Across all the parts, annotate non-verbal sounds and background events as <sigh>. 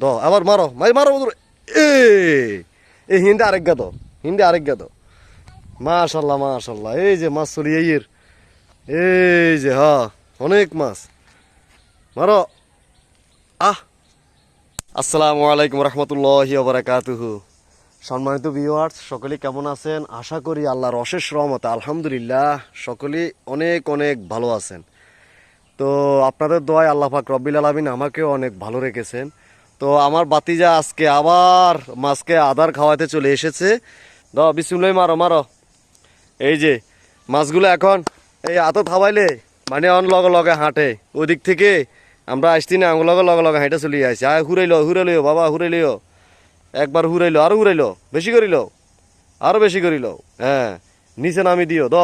দ, আবার মারো, মাই মারো বন্ধুরা এ এই হিন্দি আরেক গা তো হিন্দি আরেক গা তো মাশাল্লাহ মাশাল্লাহ, এই যে মাছ চলি এই যে হ্যাঁ অনেক মাছ। মারো। আহ। আসসালামু আলাইকুম রহমতুল্লাহ বারাকাতুহু। সম্মানিত ভিউয়ার্স সকলে কেমন আছেন? আশা করি আল্লাহর অশেষ রহমতে, আলহামদুলিল্লাহ, সকলে অনেক অনেক ভালো আছেন। তো আপনাদের দোয়ায় আল্লাহ পাক রব্বিল আলমিন আমাকেও অনেক ভালো রেখেছেন। তো আমার বাতিজা আজকে আবার মাছকে আদার খাওয়াতে চলে এসেছে। দ বিসমুল্লাহ মারো মারো। এই যে, মাছগুলো এখন এই আতো থাবাইলে মানে অন লগে লগে হাঁটে। ওদিক থেকে আমরা আসছি না, লগে লগে লগে হাঁটে চলে আসছি। আয়, হুরাইলো হুরাইলিও বাবা হুরাইলিও একবার হুরাইলো, আরও হুরাইলো, বেশি করিল। আরও বেশি করিল হ্যাঁ। নিচে নামি দিও দ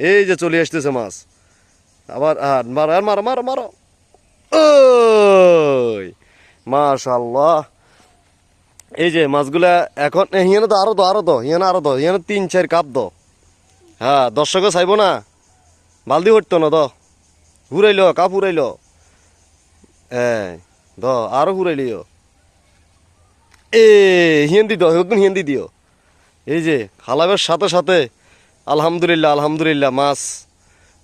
এই যে চলে আসতেছে মাছ। আবার আর মারো আর মারো মারো মারো। ওই! মাশাল্লাহ এই যে মাছগুলা এখন হিয়ানো তো আরও তো আরও তো হিয়ানো আরও তো হিয়ানো তিন, চার কাপ দো। হ্যাঁ দর্শকে চাইব না? বালদি উঠতো না দ? ঘুরাইল কাপ উড়াইল হ্যাঁ দ, আরও ঘুরাইলিও এ হিন্দি দিও এখন হিন্দি দিও। এই যে হালাবের সাথে সাথে, আলহামদুলিল্লাহ আলহামদুলিল্লাহ, মাছ।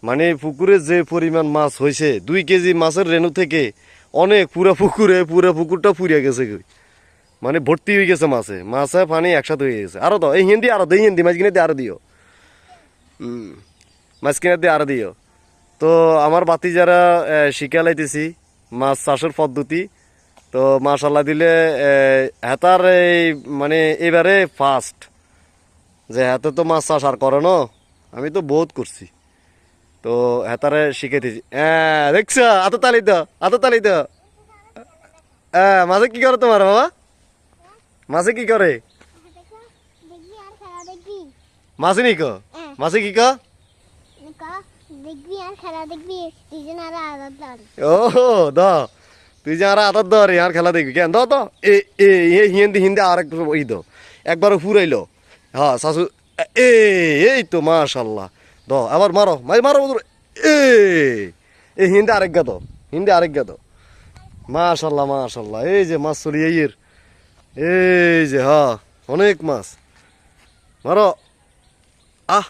মানে পুকুরে যে পরিমাণ মাছ হয়েছে দুই কেজি মাছের রেণু থেকে অনেক, পুরো পুকুরে, পুরো পুকুরটা ফুরিয়ে গেছে। মানে ভর্তি হয়ে গেছে মাছে। মাছে পানি একসাথে হয়ে গেছে। আরও তো এই হিন্দি আরও এই হিন্দি, মাছ কিনে দিয়ে আরও দিও। মাছ কিনে দিয়ে আরও দিও। তো আমার বাতি যারা শিখা লাইতেছি মাছ চাষের পদ্ধতি, তো মাশাল্লাহ দিলে হেতার এই মানে এবারে ফার্স্ট যে হাতে তো মাছ চাষ আর করে না, আমি তো বহুত করছি। তো হেতারে শিখাইতেছি হ্যাঁ দেখছ? আতো তালি তো আতো তালি তো হ্যাঁ মাঝে কি করে তোমার, বাবা? মাঝে কি করে? মাঝে নি হ্যাঁ। মাঝে কি কো? ও দ তুই যে আর আদর ধর আর খেলা দেখবি। কেন? দ এ এ হিন্দি হিন্দি আর এক ই দো একবার ফুরাইলো। হ্যাঁ শাশু, এ, এই তো, মাশাল্লাহ। দ, আবার মারো মাই মারো বন্ধুরা। এ এই হিন্দি আরেক গা তো হিন্দি আরেক গা তো মাশাল্লাহ মাশাল্লাহ, এই যে মাছ চলি এই এই যে হ্যাঁ অনেক মাছ। মারো। আহ।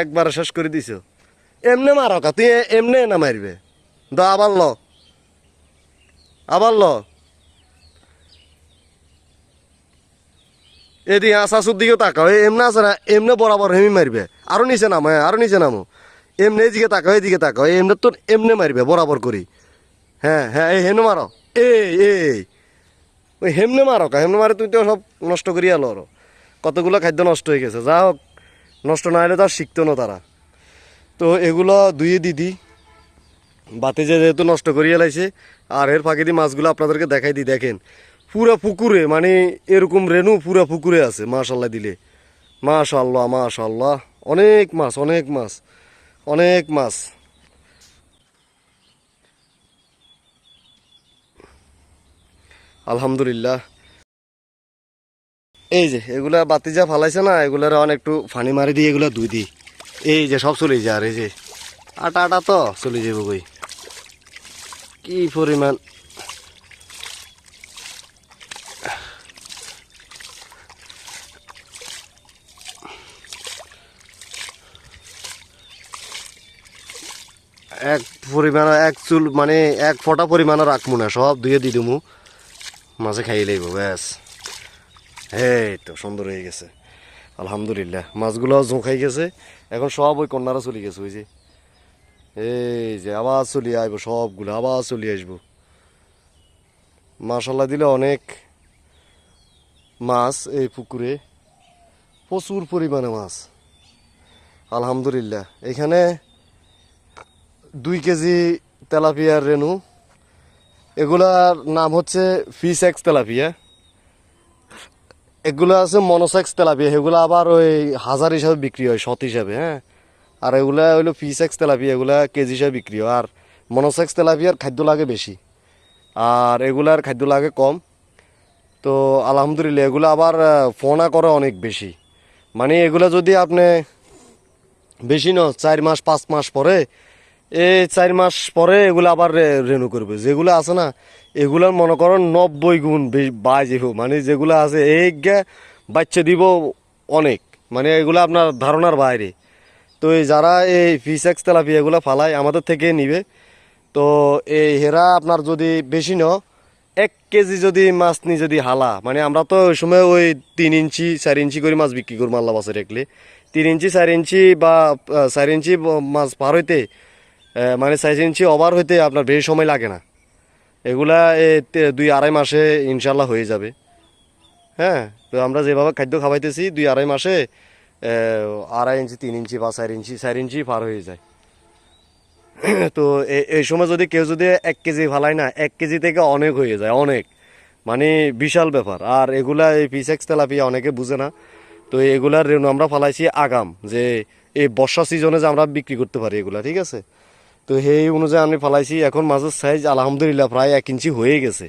একবার শেষ করে দিছ। এমনে মারো কা, তুই এমনে না মারবে। দ, আবার ল। আবার ল। এদিকে আসাসুর দিকেও তাকাও। এ এমনে আছে না এমনে বরাবর হেমি মারবে। আরও নিচে নামো হ্যাঁ, আরও নিচে নামো। এমনি এদিকে তাকাও এদিকে তাকাও। এমনে তো এমনে মারবে বরাবর করি। হ্যাঁ হ্যাঁ এই হেনে মারো। এই এই। ওই হেমনে মারো কা হেমনে মারে তুই তো সব নষ্ট করিয়া লো আরও। কতগুলো খাদ্য নষ্ট হয়ে গেছে। যা হোক নষ্ট না হলে তো আর শিখতো না তারা। তো এগুলো দুইয়ে দিদি বাতি যেহেতু নষ্ট করিয়ে লাইছে আর এর ফাঁকে দিয়ে মাছগুলো আপনাদেরকে দেখাই দিই দেখেন। পুরা পুকুরে মানে এরকম রেনু পুরা পুকুরে আছে মাশাল্লাহ দিলে। মাশাল্লাহ মাশাল্লাহ অনেক মাছ অনেক মাছ অনেক মাছ। আলহামদুলিল্লাহ। এই যে, এগুলা বাতি যা ফালাইছে না, এগুলার একটু ফানি মারি দিয়ে এগুলা ধুই দিই। এই যে, সব চলে যায় আর এই যে, আটা আটা তো চলে যাব কি পরিমাণ এক পরিমাণ, এক চুল মানে এক ফটা পরিমাণ রাখব না, সব ধুয়ে দিয়ে দিমু। মাঝে খাইয়ে লইব, ব্যাস। এই তো, সুন্দর হয়ে গেছে। আলহামদুলিল্লাহ, মাছগুলো জোঁখাই গেছে। এখন সব ওই কন্যারা চলে গেছে, ওই যে। এই যে, আবার চলিয়ে আসব সবগুলো, আবার চলিয়ে আসব। মাসাল্লাহ দিলে অনেক মাছ এই পুকুরে। প্রচুর পরিমাণে মাছ। আলহামদুলিল্লাহ। এখানে দুই কেজি তেলাপিয়ার রেনু এগুলার নাম হচ্ছে ফিস এক্স তেলাপিয়া। এগুলো আছে মনোসেক্স তেলাপিয়া। সেগুলো আবার ওই হাজার হিসাবে বিক্রি হয়, শত হিসাবে হ্যাঁ? আর এগুলা হইল ফিস এক্স তেলাপিয়া, এগুলা কেজি হিসাবে বিক্রি হয়। আর মনোসেক্স তেলাপিয়ার খাদ্য লাগে বেশি। আর এগুলার খাদ্য লাগে কম। তো আলহামদুলিল্লাহ, এগুলো আবার ফোনা করে অনেক বেশি। মানে এগুলো যদি আপনি বেশি ন চার মাস, পাঁচ মাস পরে এই চার মাস পরে এগুলো আবার রেনু করবে। যেগুলো আছে না, এগুলার মনে করেন নব্বই গুণ বাজে মানে যেগুলো আছে গে বাচ্চা দিব অনেক। মানে এগুলো আপনার ধারণার বাইরে। তো এই যারা এই ফিস এক্স তেলাপি এগুলো ফালায়, আমাদের থেকে নিবে। তো এই হেরা আপনার যদি বেশি ন এক কেজি যদি মাছ নি যদি হালা মানে আমরা তো ওই সময় ওই তিন ইঞ্চি, চার ইঞ্চি করে মাছ বিক্রি করব আল্লাহ বাসে রেখলে তিন ইঞ্চি, চার ইঞ্চি বা চার ইঞ্চি মাছ পার হইতে মানে চার ইঞ্চি ওভার হইতে আপনার বেশি সময় লাগে না। এগুলা দুই আড়াই মাসে ইনশাল্লাহ হয়ে যাবে। হ্যাঁ তো আমরা যেভাবে খাদ্য খাওয়াইতেছি, দুই আড়াই মাসে আড়াই ইঞ্চি তিন ইঞ্চি বা চার ইঞ্চি চার ইঞ্চি পার হয়ে যায়। <clears throat> তো এই সময় যদি কেউ যদি এক কেজি ফালায় না, এক কেজি থেকে অনেক হয়ে যায়, অনেক। মানে বিশাল ব্যাপার। আর এগুলা এই পিসেক্স তেলাপিয়া অনেকে বুঝে না। তো এগুলার রেণু আমরা ফালাইছি আগাম, যে এই বর্ষা সিজনে যে আমরা বিক্রি করতে পারি এগুলা, ঠিক আছে? তো সেই অনুযায়ী আমি ফালাইছি। এখন মাছের সাইজ আলহামদুলিল্লাহ প্রায় এক ইঞ্চি হয়ে গেছে।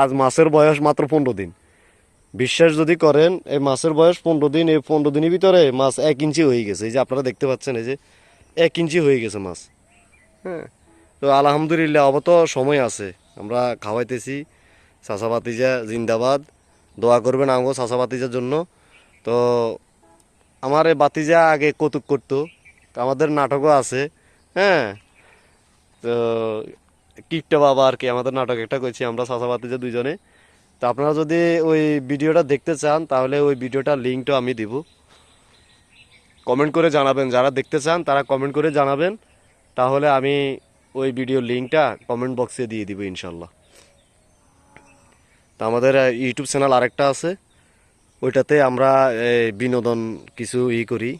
আজ মাছের বয়স মাত্র পনেরো দিন। বিশ্বাস যদি করেন, এই মাছের বয়স পনেরো দিন, এই পনেরো দিনের ভিতরে মাছ এক ইঞ্চি হয়ে গেছে। এই যে আপনারা দেখতে পাচ্ছেন, এই যে এক ইঞ্চি হয়ে গেছে মাছ। হ্যাঁ তো আলহামদুলিল্লাহ অবত সময় আছে। আমরা খাওয়াইতেছি। চাষা বাতিজা জিন্দাবাদ। দোয়া করবেন আমগো চাষা বাতিজার জন্য। তো আমার এই বাতিজা আগে কৌতুক করতো। আমাদের নাটকও আছে। হ্যাঁ তো কিপটা বাবা আর কি, আমাদের নাটক একটা করছি আমরা চাষা বাতিজা দুইজনে। তো আপনারা যদি ওই ভিডিওটা দেখতে চান, তাহলে ওই ভিডিওটার লিঙ্কটা আমি দিব। কমেন্ট করে জানাবেন, যারা দেখতে চান তারা কমেন্ট করে জানাবেন। তাহলে আমি ওই ভিডিওর লিঙ্কটা কমেন্ট বক্সে দিয়ে দিব ইনশাল্লাহ। তো আমাদের ইউটিউব চ্যানেল আরেকটা আছে। ওইটাতে আমরা বিনোদন কিছু ই করি।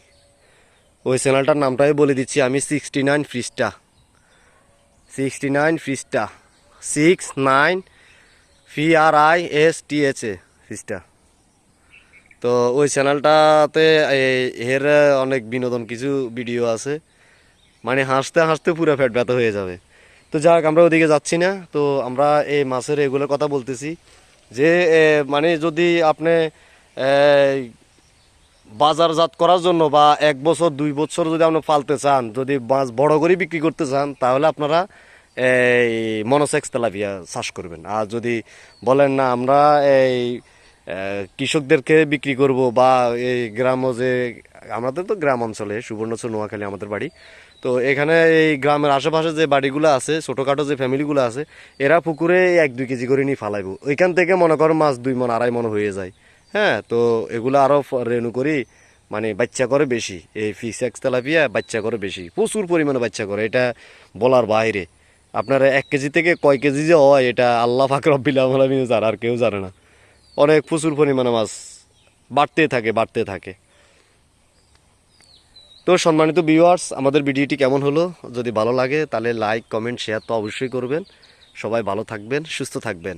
ওই চ্যানেলটার নামটাই বলে দিচ্ছি, আমি sixty nine Pristha sixty nine Pristha six nine P R I S T H A Pristha তো ওই চ্যানেলটাতে এর অনেক বিনোদন কিছু ভিডিও আছে। মানে হাসতে হাসতে পুরো ফ্যাট ব্যথা হয়ে যাবে। তো যাক, আমরা ওদিকে যাচ্ছি না। তো আমরা এই মাছের এগুলোর কথা বলতেছি। যে মানে যদি আপনি বাজারজাত করার জন্য বা এক বছর, দুই বছর যদি আপনি পালতে চান, যদি মাছ বড় করে বিক্রি করতে চান, তাহলে আপনারা এই মনোসেক্স তেলাপিয়া চাষ করবেন। আর যদি বলেন না, আমরা এই কৃষকদেরকে বিক্রি করব বা এই গ্রামও যে, আমাদের তো গ্রাম অঞ্চলে, সুবর্ণচর নোয়াখালী আমাদের বাড়ি, তো এখানে এই গ্রামের আশেপাশে যে বাড়িগুলো আছে, ছোটোখাটো যে ফ্যামিলিগুলো আছে, এরা পুকুরে এক দুই কেজি করে নিয়ে ফালাইব। ওইখান থেকে মনে করো মাছ দুই মন, আড়াই মন হয়ে যায়। হ্যাঁ তো এগুলো আরও রেনু করি মানে বাচ্চা করে বেশি। এই ফিস এক্স তেলাপিয়া বাচ্চা করে বেশি। প্রচুর পরিমাণে বাচ্চা করে, এটা বলার বাইরে। আপনারা এক কেজি থেকে কয় কেজি যে হয়, এটা আল্লাহ ফাকর আলমিন জানে, আর কেউ জানে না। অনেক প্রচুর পরিমাণে মাছ বাড়তে থাকে বাড়তে থাকে। তো সম্মানিত ভিউয়ার্স আমাদের ভিডিওটি কেমন হলো? যদি ভালো লাগে, তাহলে লাইক কমেন্ট শেয়ার তো অবশ্যই করবেন। সবাই ভালো থাকবেন, সুস্থ থাকবেন।